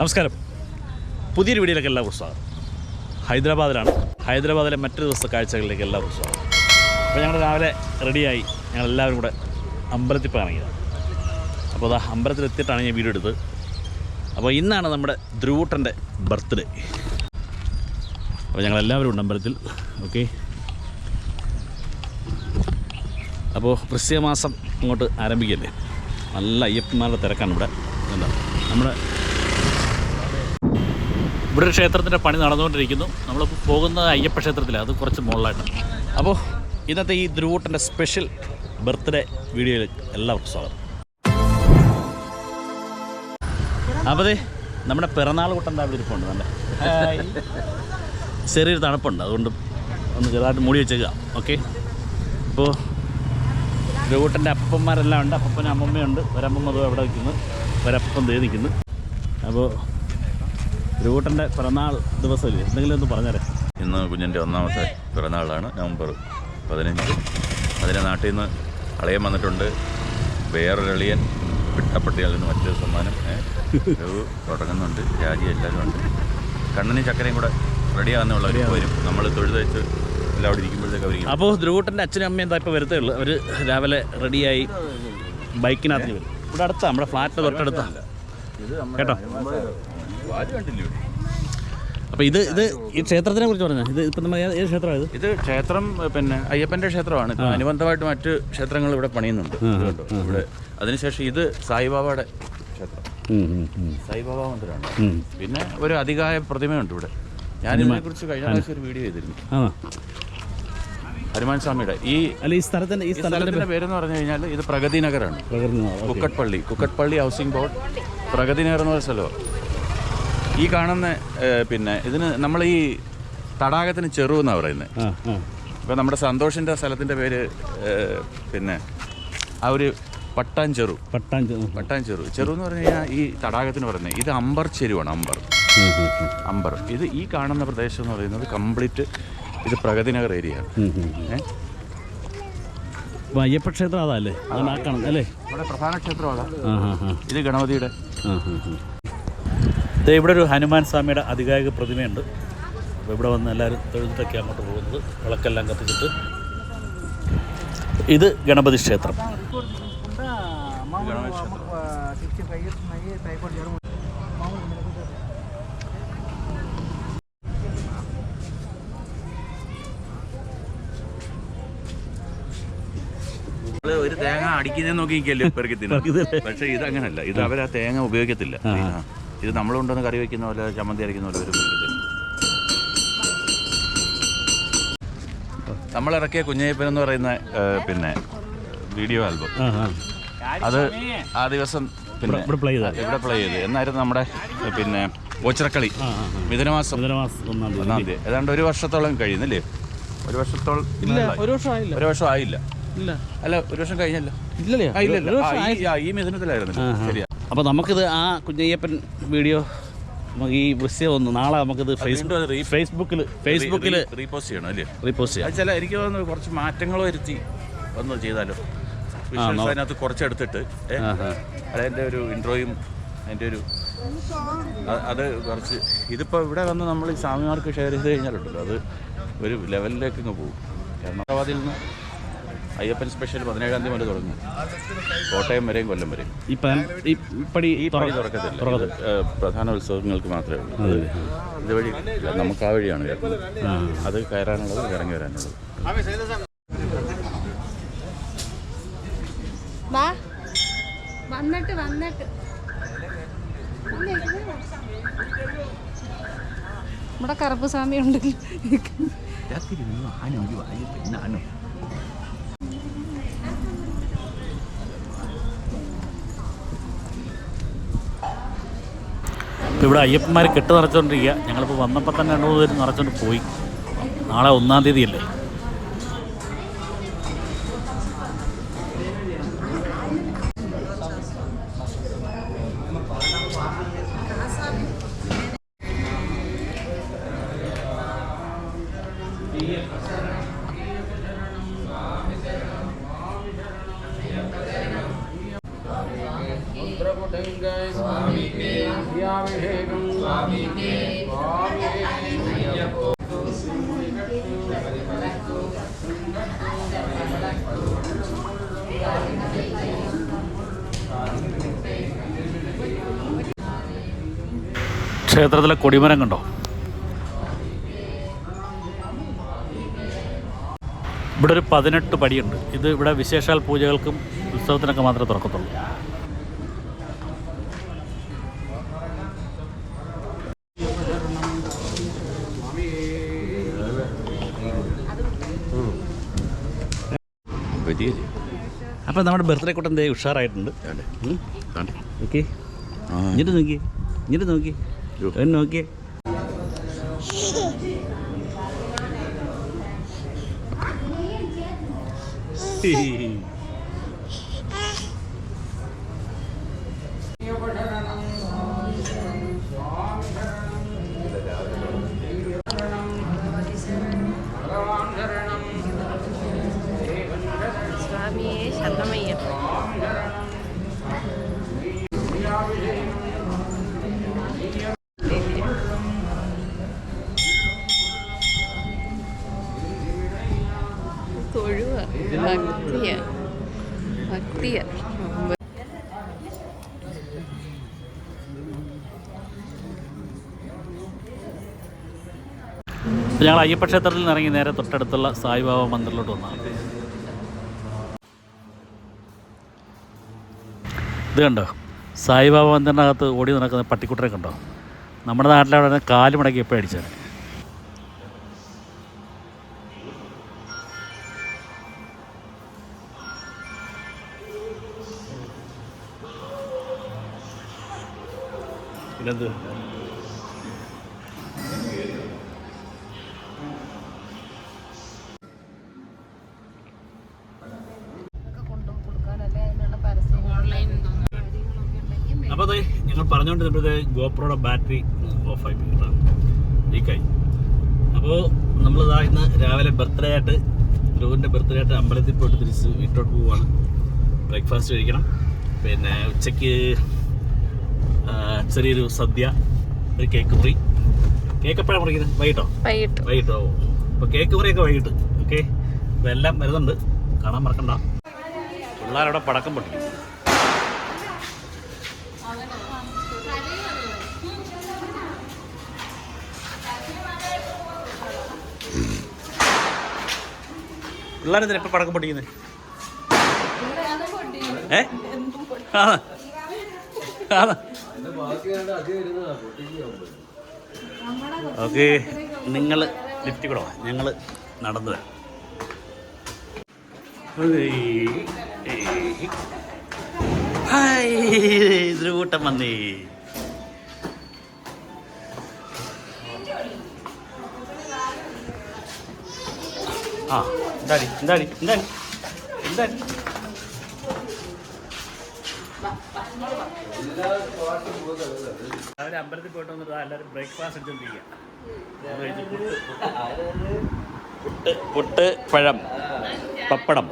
നമസ്കാരം. പുതിയൊരു വീഡിയോയിലേക്ക് എല്ലാവർക്കും സ്വാഗതം. ഹൈദരാബാദിലാണ്. ഹൈദരാബാദിലെ മറ്റൊരു ദിവസത്തെ കാഴ്ചകളിലേക്ക് എല്ലാവർക്കും സ്വാഗതം. അപ്പോൾ ഞങ്ങൾ രാവിലെ റെഡിയായി ഞങ്ങൾ എല്ലാവരും കൂടെ അമ്പലത്തിൽ പോയിറങ്ങിയത് അപ്പോൾ അതാ അമ്പലത്തിലെത്തിയിട്ടാണ് ഞാൻ വീഡിയോ എടുത്തത്. അപ്പോൾ ഇന്നാണ് നമ്മുടെ ധ്രുവൂട്ടന്റെ ബർത്ത്ഡേ അപ്പോൾ ഞങ്ങൾ എല്ലാവരും ഉണ്ട് അമ്പലത്തിൽ. ഓക്കെ അപ്പോൾ വൃശ്ചികമാസം ഇങ്ങോട്ട് ആരംഭിക്കല്ലേ? നല്ല അയ്യപ്പന്മാരുടെ തിരക്കാണ് ഇവിടെ. എന്താ നമ്മുടെ ഇവിടെ ഒരു ക്ഷേത്രത്തിന്റെ പണി നടന്നുകൊണ്ടിരിക്കുന്നു. നമ്മൾ പോകുന്നത് അയ്യപ്പ ക്ഷേത്രത്തിലാണ് അത് കുറച്ച് മുകളിലായിട്ട്. അപ്പോൾ ഇന്നത്തെ ഈ ധ്രുവൂട്ടന്റെ സ്പെഷ്യൽ ബർത്ത്ഡേ വീഡിയോയിൽ എല്ലാവർക്കും സ്വാഗതം. അപ്പോൾ നമ്മുടെ പിറന്നാൾ കൂട്ടം അവിടെ ഇരിപ്പുണ്ട് നല്ല ചെറിയൊരു തണുപ്പുണ്ട്. അതുകൊണ്ട് ഒന്ന് ചെറുതായിട്ട് മൂടി വെച്ചേക്കാം. ഓക്കെ അപ്പോൾ ധ്രുവൂട്ടന്റെ അപ്പന്മാരെല്ലാം ഉണ്ട്. അപ്പനും അമ്മമ്മയുണ്ട് ഒരമ്മമ്മ അത് അവിടെ നിൽക്കുന്നു. ഒരപ്പം തേ നിൽക്കുന്നു. അപ്പോൾ ധ്രുവൂട്ടന്റെ പിറന്നാൾ ദിവസമല്ലേ? എന്തെങ്കിലും ഒന്ന് പറഞ്ഞേരെ ഇന്ന് കുഞ്ഞിന്റെ ഒന്നാമത്തെ പിറന്നാളാണ് നവംബർ പതിനഞ്ച്. അതിന് നാട്ടിൽ നിന്ന് അളിയൻ വന്നിട്ടുണ്ട്. വേറൊരു അളിയൻ പിട്ടപ്പട്ടികളിൽ നിന്ന് മറ്റൊരു സമ്മാനം തുടങ്ങുന്നുണ്ട്. രാജി എല്ലാവരും ഉണ്ട്. കണ്ണനും ചക്കരയും കൂടെ റെഡിയാകുന്നുള്ളവർ വരും. നമ്മൾ തൊഴുത് വെച്ച് എല്ലാം അവിടെ ഇരിക്കുമ്പോഴത്തേക്ക് അവർ അപ്പോൾ ധ്രുവട്ടന്റെ അച്ഛനും അമ്മയും എന്താ ഇപ്പോൾ വരത്തേ ഉള്ളൂ? അവർ രാവിലെ റെഡിയായി ബൈക്കിനകത്ത് വരും ഇവിടെ അടുത്താണ് നമ്മുടെ ഫ്ലാറ്റ് തൊട്ടടുത്താണ് കേട്ടോ? അപ്പോൾ ഇത് ഇത് ഈ ക്ഷേത്രത്തിനെ കുറിച്ച് പറഞ്ഞാൽ ഇത് ഇപ്പം നമ്മൾ ഏത് ക്ഷേത്രമാണ് ഇത്? ഇത് ക്ഷേത്രം പിന്നെ അയ്യപ്പന്റെ ക്ഷേത്രമാണ്. ഇപ്പം അനുബന്ധമായിട്ട് മറ്റ് ക്ഷേത്രങ്ങൾ ഇവിടെ പണിയുന്നുണ്ട്. ഇവിടെ അതിനുശേഷം ഇത് സായിബാബയുടെ ക്ഷേത്രം. സായിബാബ മന്ദിരമാണ് പിന്നെ ഒരു അധികായ പ്രതിമയുണ്ട് ഇവിടെ. ഞാൻ ഇതിനെ കുറിച്ച് കഴിഞ്ഞ പ്രാവശ്യം ഒരു വീഡിയോ ചെയ്തിരുന്നു. ഹനുമാൻ സ്വാമിയുടെ. ഈ അല്ല ഈ സ്ഥലത്തിന്റെ ഈ സ്ഥലത്തിന്റെ പേരെന്ന് പറഞ്ഞു കഴിഞ്ഞാൽ ഇത് പ്രഗതി നഗറാണ് കുക്കട്ട്പള്ളി കുക്കട്ട്പള്ളി ഹൗസിംഗ് ബോർഡ്. പ്രഗതി നഗർ എന്ന് പറഞ്ഞ സ്ഥലമാണ് ഈ കാണുന്ന പിന്നെ ഇതിന് നമ്മൾ ഈ തടാകത്തിന് ചെറു പറയുന്നത് ആ നമ്മുടെ സന്തോഷിന്റെ സ്ഥലത്തിന്റെ പേര് പിന്നെ ആ ഒരു പട്ടാഞ്ചെറു പട്ടാഞ്ചെറു. പട്ടാഞ്ചെറു ചെറു. എന്ന് പറഞ്ഞു കഴിഞ്ഞാൽ ഈ തടാകത്തിന് പറയുന്നത് ഇത് അമ്പർ ചെരുവാണ് അമ്പർ. അമ്പർ. ഇത് ഈ കാണുന്ന പ്രദേശം എന്ന് പറയുന്നത് കംപ്ലീറ്റ് ഇത് പ്രഗതിനഗർ ഏരിയ. ആണ് അയ്യപ്പ ക്ഷേത്രം അതല്ലേ അല്ലേ? ഇവിടെ പ്രധാന ക്ഷേത്രം ആ ഇത് ഗണപതിയുടെ. ഇവിടെ ഒരു ഹനുമാൻ സ്വാമിയുടെ അധികാരിക പ്രതിമയുണ്ട്. അപ്പോൾ ഇവിടെ വന്ന് എല്ലാവരും തൊഴുതൊക്കെ അങ്ങോട്ട് പോകുന്നത് വിളക്കെല്ലാം കത്തിച്ചിട്ട്. ഇത് ഗണപതി ക്ഷേത്രം. ഒരു തേങ്ങ അടിക്കുന്നേ നോക്കി പെറുക്കി തിന്നും പക്ഷെ ഇത് അങ്ങനല്ല ഇത് അവർ ആ. തേങ്ങ ഉപയോഗിക്കത്തില്ല. ഇത് നമ്മൾ കൊണ്ടുവന്ന് കറി വയ്ക്കുന്ന പോലെ ചമ്മന്തി അരയ്ക്കുന്ന പോലെ ഒരു നമ്മളിറക്കിയ നമ്മൾ ഇറക്കിയ കുഞ്ഞയ്യപ്പൻ എന്ന് പറയുന്ന പിന്നെ വീഡിയോ ആൽബം. അത് ആ ദിവസം പിന്നെ ഇവിടെ പ്ലേ ചെയ്താൽ ഇവിടെ പ്ലേ ചെയ്ത്. എന്നായിരുന്നു നമ്മുടെ പിന്നെ ഓച്ചിറക്കളി. മിഥുനമാസം. ഒന്നാം തീയതി. ഏതാണ്ട് ഒരു വർഷത്തോളം കഴിയുന്നില്ലേ? ഒരു വർഷത്തോളം ഇല്ല ഒരു വർഷം ആയില്ല. ഒരു വർഷം ആയില്ല. ഇല്ല. അല്ല ഒരു വർഷം കഴിഞ്ഞല്ലോ. ഇല്ലല്ലേ. ഈ മിഥുനത്തിലായിരുന്നു ശരിയാ. അപ്പോൾ നമുക്കിത് ആ കുഞ്ഞയ്യപ്പൻ വീഡിയോ നമുക്ക് ഈ വിഷയം ഒന്ന് നാളെ നമുക്കിത് ഫേസ്ബുക്കിൽ ഫേസ്ബുക്കിൽ റീപോസ്റ്റ് ചെയ്യണം അല്ലേ? റീപോസ്റ്റ് ചെയ്യാം. ചില എനിക്ക് തോന്നുന്നു കുറച്ച് മാറ്റങ്ങൾ വരുത്തി ഒന്ന് ചെയ്താലോ. അതിനകത്ത് കുറച്ചെടുത്തിട്ട് അതെന്റെ ഒരു ഇൻട്രോയും അതിന്റെ ഒരു അത് കുറച്ച് ഇതിപ്പോൾ ഇവിടെ വന്ന് നമ്മൾ ഈ സ്വാമിമാർക്ക് ഷെയർ ചെയ്ത് കഴിഞ്ഞാലുണ്ടല്ലോ അത് ഒരു ലെവലിലേക്ക് അങ്ങ് പോകും. കാരണം നിന്ന് അയ്യപ്പൻ സ്പെഷ്യൽ പതിനേഴാം തീയതി മുതൽ തുടങ്ങും. കോട്ടയം വരെയും കൊല്ലം വരെയും. ഈ പ- ഈ പടി ഈ പണി തുറക്കത്തില്ല. ഇത്, പ്രധാന ഉത്സവങ്ങൾക്ക് മാത്രമേ ഉള്ളൂ. ഇത് ഇതുവഴി ഇല്ല, നമുക്ക് ആ വഴിയാണ് കയറുന്നത് അത് കയറാനുള്ളത് ഇറങ്ങി വരാനുള്ളത്. വാ. വന്നിട്ട് വന്നിട്ട്. ഇവിടെ കറുപ്പ് സ്വാമി ഉണ്ട് ഇപ്പോൾ ഇവിടെ അയ്യപ്പന്മാർ കെട്ട് നിറച്ചുകൊണ്ടിരിക്കുക ഞങ്ങളിപ്പോൾ വന്നപ്പോൾ തന്നെ രണ്ട് മൂന്ന് പേര് നിറച്ചുകൊണ്ട് പോയി. നാളെ ഒന്നാം തീയതി തങ്കൈ നെയ്യാഭിഷേകം ക്ഷേത്രത്തിലെ കൊടിമരം കണ്ടോ? ഇവിടെ ഒരു പതിനെട്ട് പടിയുണ്ട്. ഇത് ഇവിടെ വിശേഷാൽ പൂജകൾക്കും ഉത്സവത്തിനൊക്കെ മാത്രമേ തുറക്കത്തുള്ളൂ. അപ്പം നമ്മുടെ ബർത്ത്ഡേ കൂട്ടം എന്തേ ഉഷാറായിട്ടുണ്ട്. ഓക്കെ ഇങ്ങോട്ട് നോക്കി. ഇങ്ങോട്ട് നോക്കി. ഒന്ന് നോക്കിയേ സ്വാമിയെ അപ്പോൾ ഞങ്ങൾ അയ്യപ്പ ക്ഷേത്രത്തിൽ നിന്ന് ഇറങ്ങി നേരെ തൊട്ടടുത്തുള്ള സായിബാബ മന്ദിറിലോട്ട് വന്നതാണ് ഇത് കണ്ടോ? സായിബാബ മന്ദിറിനകത്ത് ഓടി നടക്കുന്ന പട്ടിക്കുട്ടരെ കണ്ടോ? നമ്മുടെ നാട്ടിലവിടെ കാൽ മടക്കി എപ്പോഴും അടിച്ചാൽ പിന്നെന്ത്? അപ്പോൾ അതെ ഞങ്ങൾ പറഞ്ഞുകൊണ്ടിരുന്നപ്പോഴത്തെ ഗോപ്രോയുടെ ബാറ്ററി ഓഫായി പോയി കേട്ടോ. ലീക്കായി. അപ്പോൾ നമ്മളിതാ ഇന്ന് രാവിലെ ബർത്ത്ഡേ ആയിട്ട് ധ്രുവിന്റെ ബർത്ത്ഡേ ആയിട്ട് അമ്പലത്തിൽ പോയിട്ട് തിരിച്ച് വീട്ടോട്ട് പോവുകയാണ് ബ്രേക്ക്ഫാസ്റ്റ് കഴിക്കണം. പിന്നെ ഉച്ചയ്ക്ക് ചെറിയൊരു സദ്യ ഒരു കേക്ക് മുറി കേക്ക് എപ്പോഴാണ് മുറിക്കുന്നത്? വൈകിട്ടോ? വൈകിട്ട്. വൈകിട്ടോ. അപ്പോൾ കേക്ക് മുറിയൊക്കെ വൈകിട്ട്. ഓക്കെ എല്ലാം വരുന്നുണ്ട്. കാണാൻ മറക്കണ്ട. പിള്ളേരവിടെ പടക്കം പൊട്ടി. പിള്ളേരെന്തിനാ എപ്പോൾ പടക്കം പൊട്ടിക്കുന്നത്? ഏ? ആ. ഓക്കെ നിങ്ങൾ ലിഫ്റ്റ് കൂടെ ഞങ്ങൾ നടന്നു വരാം. ഹായ് ധ്രുവൂട്ടം വന്നേ. ആ എന്താടി എന്താടി എന്താടി എന്താടി? അവർ അമ്പലത്തിൽ പോയിട്ട് വന്നിട്ട് എല്ലാവരും ബ്രേക്ക്ഫാസ്റ്റ് കഴിച്ച് പുട്ട്. പഴം പപ്പടം.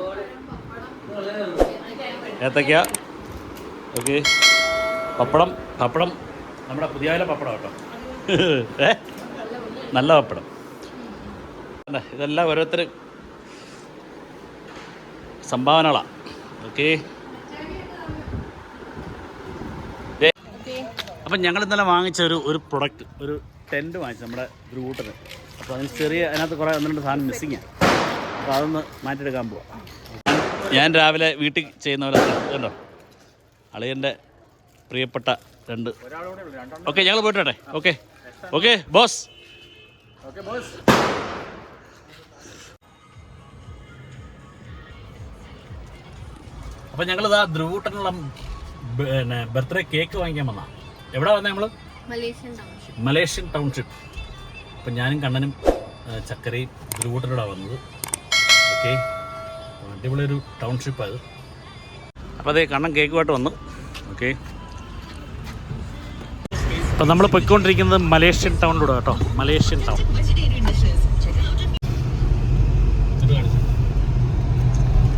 ഏത്തക്ക ഓക്കെ. പപ്പടം പപ്പടം. നമ്മുടെ പുതിയ പപ്പടം കേട്ടോ. ഏ? നല്ല പപ്പടം. കണ്ടോ, ഇതെല്ലാം ഓരോരുത്തർ സംഭാവനകളാണ് ഓക്കെ. അപ്പം ഞങ്ങൾ ഇന്നലെ വാങ്ങിച്ച ഒരു ഒരു പ്രൊഡക്റ്റ് ഒരു ടെന്റ് വാങ്ങിച്ചു നമ്മുടെ ഒരു കൂട്ടർ അപ്പോൾ അതിന് ചെറിയ അതിനകത്ത് കുറേ ഒന്ന് രണ്ട് സാധനം മിസ്സിങ്ങാണ് അപ്പോൾ അതൊന്ന് മാറ്റിയെടുക്കാൻ പോവാം. ഞാൻ രാവിലെ വീട്ടിൽ ചെയ്യുന്ന പോലെ കണ്ടോ? അളിയന്റെ പ്രിയപ്പെട്ട രണ്ട്. ഓക്കെ ഞങ്ങൾ പോയിട്ടെ ഓക്കെ ഓക്കെ ബോസ് അപ്പം ഞങ്ങളിതാ ധ്രുവൂട്ടനുള്ള പിന്നെ ബർത്ത്ഡേ കേക്ക് വാങ്ങിക്കാൻ വന്നാ. എവിടെ വന്നേ നമ്മൾ? Malaysian township. അപ്പം ഞാനും കണ്ണനും ചക്കരയും ധ്രുവൂട്ടനോടാ വന്നത്. ഓക്കെ. അടിപൊളി ഒരു ടൗൺഷിപ്പ് അത് അപ്പോൾ അതേ കണ്ണൻ കേക്കുമായിട്ട് വന്നു. ഓക്കെ. അപ്പം നമ്മൾ പൊയ്ക്കൊണ്ടിരിക്കുന്നത് മലേഷ്യൻ ടൗണിലൂടെ കേട്ടോ. Malaysian town.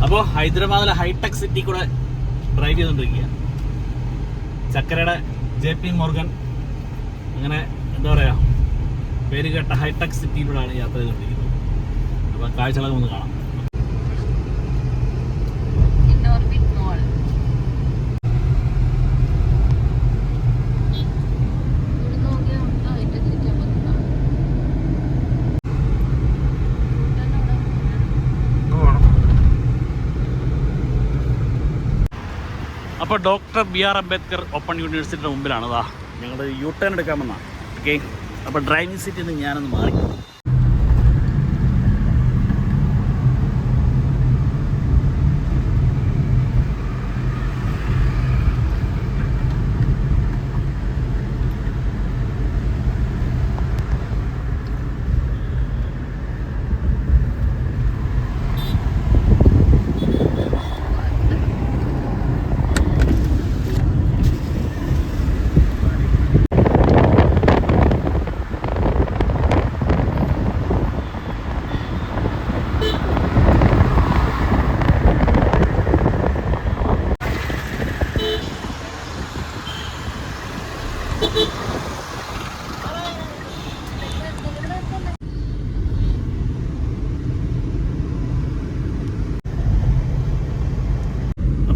അപ്പോൾ ഹൈദരാബാദിലെ ഹൈടെക് സിറ്റി കൂടെ ഡ്രൈവ് ചെയ്തുകൊണ്ടിരിക്കുക ചക്കരയുടെ ജെ പി മോർഗൻ. അങ്ങനെ എന്താ പറയുക പേര് കേട്ട ഹൈടെക് സിറ്റിയിലൂടെയാണ് യാത്ര ചെയ്തുകൊണ്ടിരിക്കുന്നത് അപ്പോൾ കാഴ്ചകളൊക്കെ ഒന്ന് കാണാം ഇന്നോർബിറ്റ് മോൾ ഇവിടെ നോക്കിയാൽ ഉണ്ടോ ഹൈടെക് സിറ്റി നമുക്ക് അപ്പോൾ doctor B R Ambedkar open യൂണിവേഴ്സിറ്റിയുടെ മുമ്പിലാണ് അതാ ഞങ്ങൾ യു ടേൺ എടുക്കാമെന്നാണ് ഓക്കെ? അപ്പോൾ ഡ്രൈവിംഗ് സീറ്റിൽ നിന്ന് ഞാനൊന്ന് മാറി.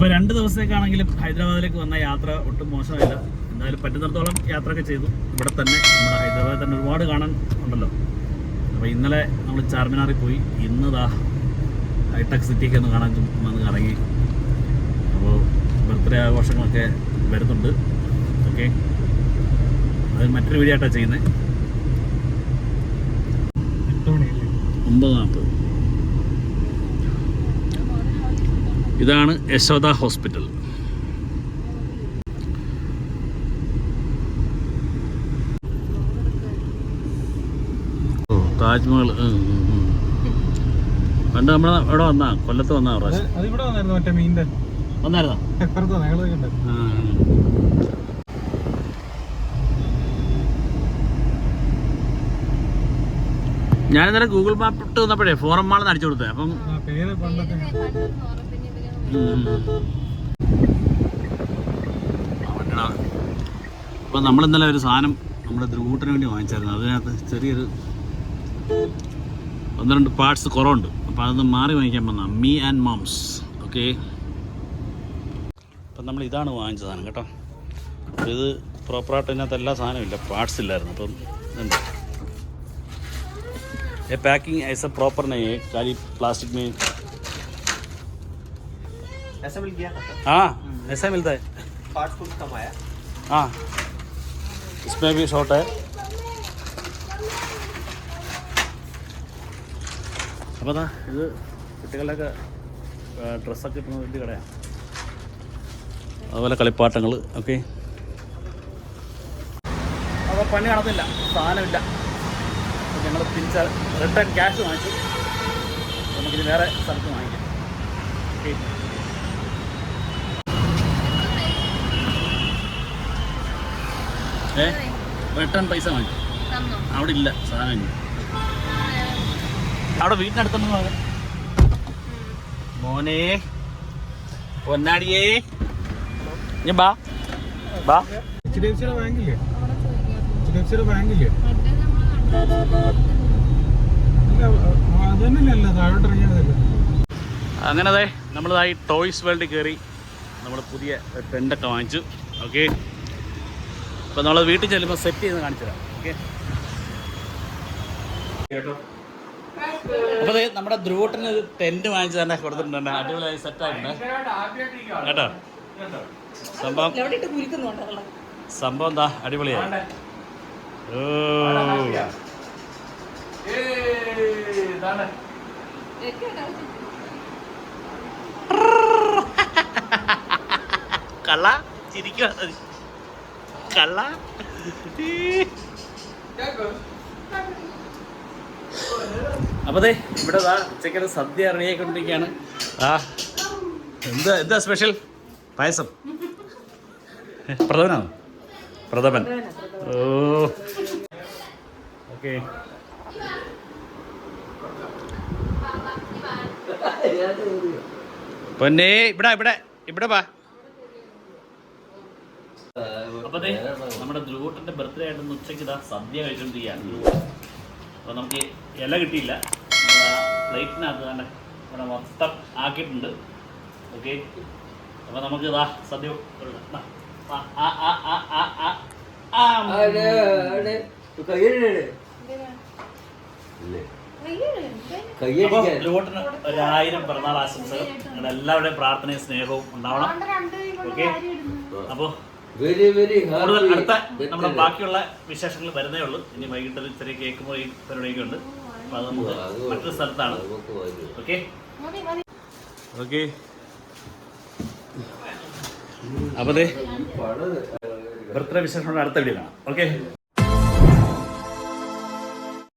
അപ്പോൾ രണ്ട് ദിവസത്തേക്കാണെങ്കിലും ഹൈദരാബാദിലേക്ക് വന്ന യാത്ര ഒട്ടും മോശമായില്ല എന്തായാലും പറ്റുന്നിടത്തോളം യാത്രയൊക്കെ ചെയ്തു. ഇവിടെ തന്നെ നമ്മുടെ ഹൈദരാബാദിൽ തന്നെ ഒരുപാട് കാണാൻ ഉണ്ടല്ലോ. അപ്പോൾ ഇന്നലെ നമ്മൾ ചാർമിനാറിൽ പോയി. ഇന്ന് ദാ ഹൈടെക് സിറ്റിയൊക്കെ ഒന്ന് കാണാൻ വന്ന് കറങ്ങി. അപ്പോൾ ബർത്ത്ഡേ ആഘോഷങ്ങളൊക്കെ വരുന്നുണ്ട്. ഓക്കെ. അത് മറ്റൊരു വീഡിയോ ആയിട്ടാണ് ചെയ്യുന്നത് ഒമ്പത് നാൽപ്പത് ഇതാണ് യശോദ ഹോസ്പിറ്റൽ. താജ്മഹൽ. പണ്ട് നമ്മൾ എവിടെ വന്നാ? കൊല്ലത്ത് വന്നാ പ്രാവശ്യം. വന്നായിരുന്നു. ഞാൻ ഇന്നലെ ഗൂഗിൾ മാപ്പ് ഇട്ട് വന്നപ്പോഴേ ഫോറം മാളെന്ന് അടിച്ചു കൊടുത്തേ. അപ്പം അപ്പം നമ്മൾ ഇന്നലെ ഒരു സാധനം നമ്മുടെ ദ്രൂട്ടിന് വേണ്ടി വാങ്ങിച്ചായിരുന്നു അതിനകത്ത് ചെറിയൊരു ഒന്ന് രണ്ട് പാർട്സ് കുറവുണ്ട് അപ്പോൾ അതൊന്ന് മാറി വാങ്ങിക്കാൻ വന്ന മീ ആൻഡ് മോംസ് ഓക്കെ അപ്പം നമ്മൾ ഇതാണ് വാങ്ങിച്ച സാധനം കേട്ടോ അപ്പോൾ ഇത് പ്രോപ്പറായിട്ട് ഇതിനകത്ത് എല്ലാ സാധനവും ഇല്ല പാർട്സ് ഇല്ലായിരുന്നു അപ്പം ഇതുണ്ട് ये पैकिंग ऐसा प्रॉपर नहीं है खाली प्लास्टिक में ऐसा मिल गया हाँ ऐसा मिलता है पार्ट फुट कम आया हाँ इसमें भी शॉर्ट है അപ്പോൾ അതാ ഇത് കുട്ടികളുടെയൊക്കെ ഡ്രസ്സൊക്കെ കിട്ടുന്ന വലിയ കടയാണ് അതുപോലെ കളിപ്പാട്ടങ്ങൾ ഓക്കെ അപ്പോൾ പണി നടന്നില്ല സാധനമില്ല അപ്പോൾ ഞങ്ങൾ തിരിച്ച റിട്ടേൺ ക്യാഷ് വാങ്ങിച്ചു നമുക്കിത് വേറെ സ്ഥലത്ത് വാങ്ങിക്കാം ഓക്കെ ഏ? റിട്ടേൺ പൈസ മതി. അവിടെ ഇല്ല സാധനം അവിടെ വീട്ടിനടുത്തൊന്നും വാങ്ങാം മോനെ പൊന്നാടിയേ. ഞാൻ ബാ. ബാ. എച്ച് ഡി എഫ് സിയുടെ ബാങ്കില്ലേ എച്ച് ഡി എഫ് സിയുടെ ബാങ്കില്ലേ മറ്റേ അല്ല അത് തന്നെയല്ല താഴോട്ട് ഇറങ്ങിയതല്ലേ? അങ്ങനെ അതെ നമ്മളതായി ടോയ്സ് വേൾഡിൽ കയറി നമ്മൾ പുതിയ ടെന്റൊക്കെ വാങ്ങിച്ചു. ഓക്കെ അപ്പോൾ നമ്മൾ വീട്ടിൽ ചെല്ലുമ്പോൾ സെറ്റ് ചെയ്ത് കാണിച്ചു തരാം ഓക്കെ അപ്പോൾ നമ്മുടെ ധ്രുവട്ടിന് ഒരു ടെന്റ് വാങ്ങിച്ച് തന്നെ കൊടുത്തിട്ടുണ്ട് അടിപൊളിയായി സെറ്റായിട്ടുണ്ട് കേട്ടോ? സംഭവം സംഭവം എന്താ? അടിപൊളിയായി. ഓ. കള്ള ചിരിക്കുക കള്ള അപ്പൊ ദേ ഇവിടെ ഉച്ചയ്ക്കൊരു സദ്യ റെഡിയായിക്കൊണ്ടിരിക്കുകയാണ് ആ എന്താ എന്താ സ്പെഷ്യൽ പായസം. പ്രഥമനാണ്? പ്രഥമൻ. ഓ. ഓക്കെ. പൊന്നേ ഇവിടെ ഇവിടെ ഇവിടെ വാ. അപ്പോൾ അതെ നമ്മുടെ ധ്രുവൂട്ടന്റെ ബർത്ത്ഡേ ആയിട്ട് ഉച്ചയ്ക്ക് ഇതാ സദ്യ കഴിച്ചുകൊണ്ടിരിക്കുകയാണ് അപ്പൊ നമുക്ക് ഇല കിട്ടിയില്ല. പ്ലേറ്റിനകത്ത് തന്നെ ഇവിടെ മൊത്തം ആക്കിയിട്ടുണ്ട്. ഓക്കെ അപ്പൊ നമുക്ക് ഇതാ സദ്യ ധ്രുവൂട്ടന് ഒരായിരം പിറന്നാൾ ആശംസകൾ. നിങ്ങളുടെ എല്ലാവരുടെയും പ്രാർത്ഥനയും സ്നേഹവും ഉണ്ടാവണം. ഓക്കെ അപ്പോൾ വെരി വെരി കൂടുതൽ അടുത്ത നമ്മുടെ ബാക്കിയുള്ള വിശേഷങ്ങൾ വരുന്നേ ഉള്ളൂ. ഇനി വൈകിട്ട് ഒരു ചെറിയ കേക്ക് പോയി പരിപാടിയൊക്കെ ഉണ്ട്. അപ്പൊ അത് നമുക്ക് മറ്റൊരു സ്ഥലത്താണ്. ഓക്കെ ഓക്കെ പണം ബർത്ത്ഡേ വിശേഷങ്ങളുടെ അടുത്ത വീഡിയോ കാണാം ഓക്കെ